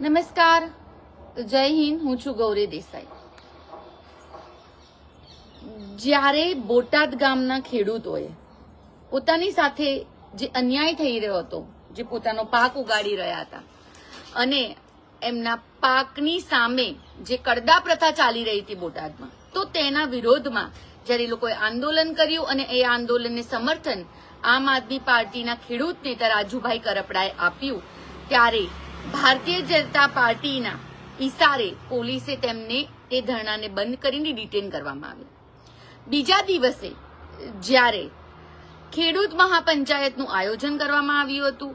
નમસ્કાર. જય હિન્દ, હું છું ગૌરી દેસાઈ. જ્યારે બોટાદ ગામના ખેડૂતોએ પોતાની સાથે જે અન્યાય થઈ રહ્યો હતો, જે પોતાનો પાક ઉગાડી રહ્યા હતા, અને એમના પાકની સામે જે કડદા પ્રથા ચાલી રહી હતી બોટાદમાં, તો તેના વિરોધમાં જ્યારે લોકોએ આંદોલન કર્યું અને એ આંદોલનને સમર્થન આમ આદમી પાર્ટીના ખેડૂત નેતા રાજુભાઈ કરપડાએ આપ્યું, ત્યારે ભારતીય જનતા પાર્ટીના ઈશારે પોલીસે તેમને એ ધરણાને બંધ કરીને ડિટેન કરવામાં આવ્યા. બીજા દિવસે જ્યારે ખેડૂત મહાપંચાયતનું આયોજન કરવામાં આવ્યું હતું,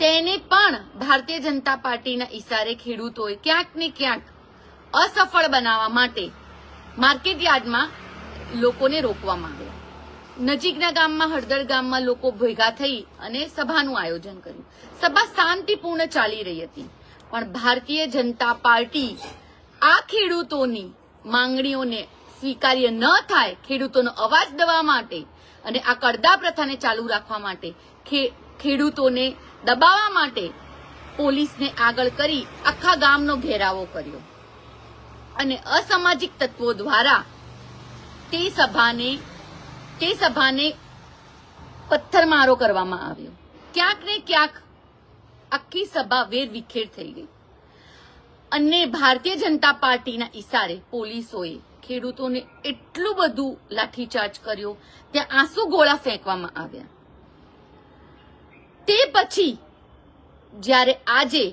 તેને પણ ભારતીય જનતા પાર્ટીના ઈશારે ખેડૂતોએ ક્યાંક ને ક્યાંક અસફળ બનાવવા માટે માર્કેટ યાર્ડમાં લોકોને રોકવામાં આવ્યા. નજીકના ગામમાં, હળદર ગામમાં લોકો ભેગા થઈ અને સભાનું આયોજન કર્યું. સભા શાંતિપૂર્ણ ચાલી રહી હતી. પણ ભારતીય જનતા પાર્ટી આ ખેડૂતોની માંગણીઓને સ્વીકાર્ય ન થાય, ખેડૂતોનો અવાજ દવા માટે અને આ કડદા પ્રથાને ચાલુ રાખવા માટે ખેડૂતોને દબાવવા માટે પોલીસને આગળ કરી આખા ગામનો ઘેરાવો કર્યો. અને અસામાજિક તત્વો દ્વારા તે સભાને તે સભાને પથ્થરમારો કરવામાં આવ્યો. ક્યાંક ને ક્યાંક આખી સભા વેરવિખેર થઈ ગઈ. અને ભારતીય જનતા પાર્ટીના ઈશારે પોલીસોએ ખેડૂતોને એટલું બધું લાઠીચાર્જ કર્યો, ત્યાં આંસુ ગોળા ફેંકવામાં આવ્યા. તે પછી જ્યારે આજે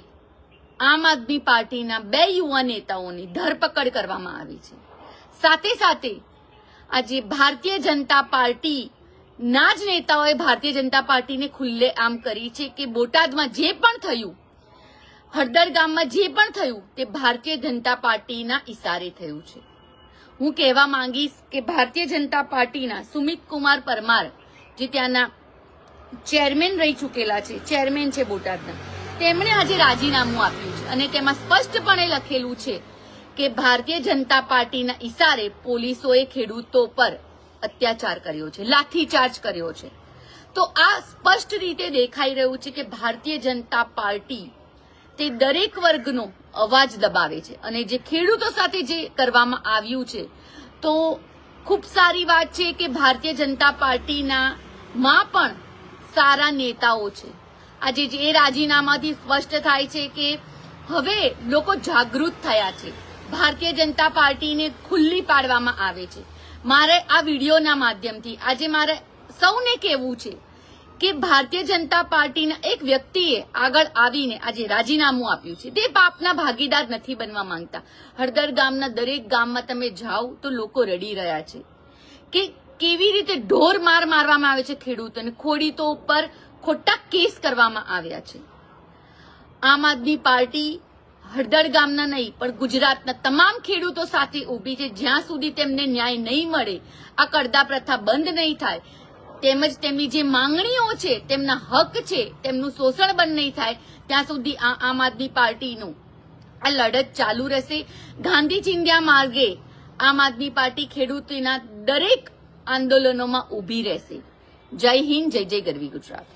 આમ આદમી પાર્ટીના બે યુવા નેતાઓની ધરપકડ કરવામાં આવી છે, સાથે સાથે આજે ભારતીય જનતા પાર્ટી ના જ નેતાઓએ ભારતીય જનતા પાર્ટીને ખુલ્લે આમ કરી છે કે બોટાદમાં જે પણ થયું, હળદર ગામમાં જે પણ થયું, તે ભારતીય જનતા પાર્ટીના ઈશારે થયું છે. હું કહેવા માંગીશ કે ભારતીય જનતા પાર્ટીના સુમિત કુમાર પરમાર, જે ત્યાંના ચેરમેન રહી ચૂકેલા છે, ચેરમેન છે બોટાદના, તેમણે આજે રાજીનામું આપ્યું છે અને તેમાં સ્પષ્ટપણે લખેલું છે કે ભારતીય જનતા પાર્ટીના ઈશારે પોલીસોએ ખેડૂતો પર અત્યાચાર કર્યો છે, લાઠીચાર્જ કર્યો છે. તો આ સ્પષ્ટ રીતે દેખાઈ રહ્યું છે કે ભારતીય જનતા પાર્ટી તે દરેક વર્ગનો અવાજ દબાવે છે અને જે ખેડૂતો સાથે જે કરવામાં આવ્યું છે, તો ખૂબ સારી વાત છે કે ભારતીય જનતા પાર્ટીના માં પણ સારા નેતાઓ છે. આજે જે એ રાજીનામાથી સ્પષ્ટ થાય છે કે હવે લોકો જાગૃત થયા છે. ભારતીય જનતા પાર્ટીને ખુલ્લી પાડવામાં આવે છે. મારે આ વિડીયોના માધ્યમથી આજે મારે સૌને કહેવું છે કે ભારતીય જનતા પાર્ટીના એક વ્યક્તિએ આગળ આવીને આજે રાજીનામું આપ્યું છે. તે પાપના ભાગીદાર નથી બનવા માંગતા. હળદર ગામના દરેક ગામમાં તમે જાઓ તો લોકો રડી રહ્યા છે કે કેવી રીતે ઢોર માર મારવામાં આવે છે ખેડૂતોને. ખોડીતો ઉપર ખોટા કેસ કરવામાં આવ્યા છે. આમ આદમી પાર્ટી હળદર ગામના નહીં, પણ ગુજરાતના તમામ ખેડૂતો સાથે ઊભી છે. જ્યાં સુધી તેમને ન્યાય નહીં મળે, આ કરદા પ્રથા બંધ નહીં થાય, તેમજ તેમની જે માંગણીઓ છે, તેમના હક છે, તેમનું શોષણ બંધ નહીં થાય, ત્યાં સુધી આ આમ આદમી પાર્ટીનું આ લડત ચાલુ રહેશે. ગાંધી ચિંધ્યા માર્ગે આમ આદમી પાર્ટી ખેડૂતોના દરેક આંદોલનોમાં ઊભી રહેશે. જય હિન્દ, જય જય ગરવી ગુજરાત.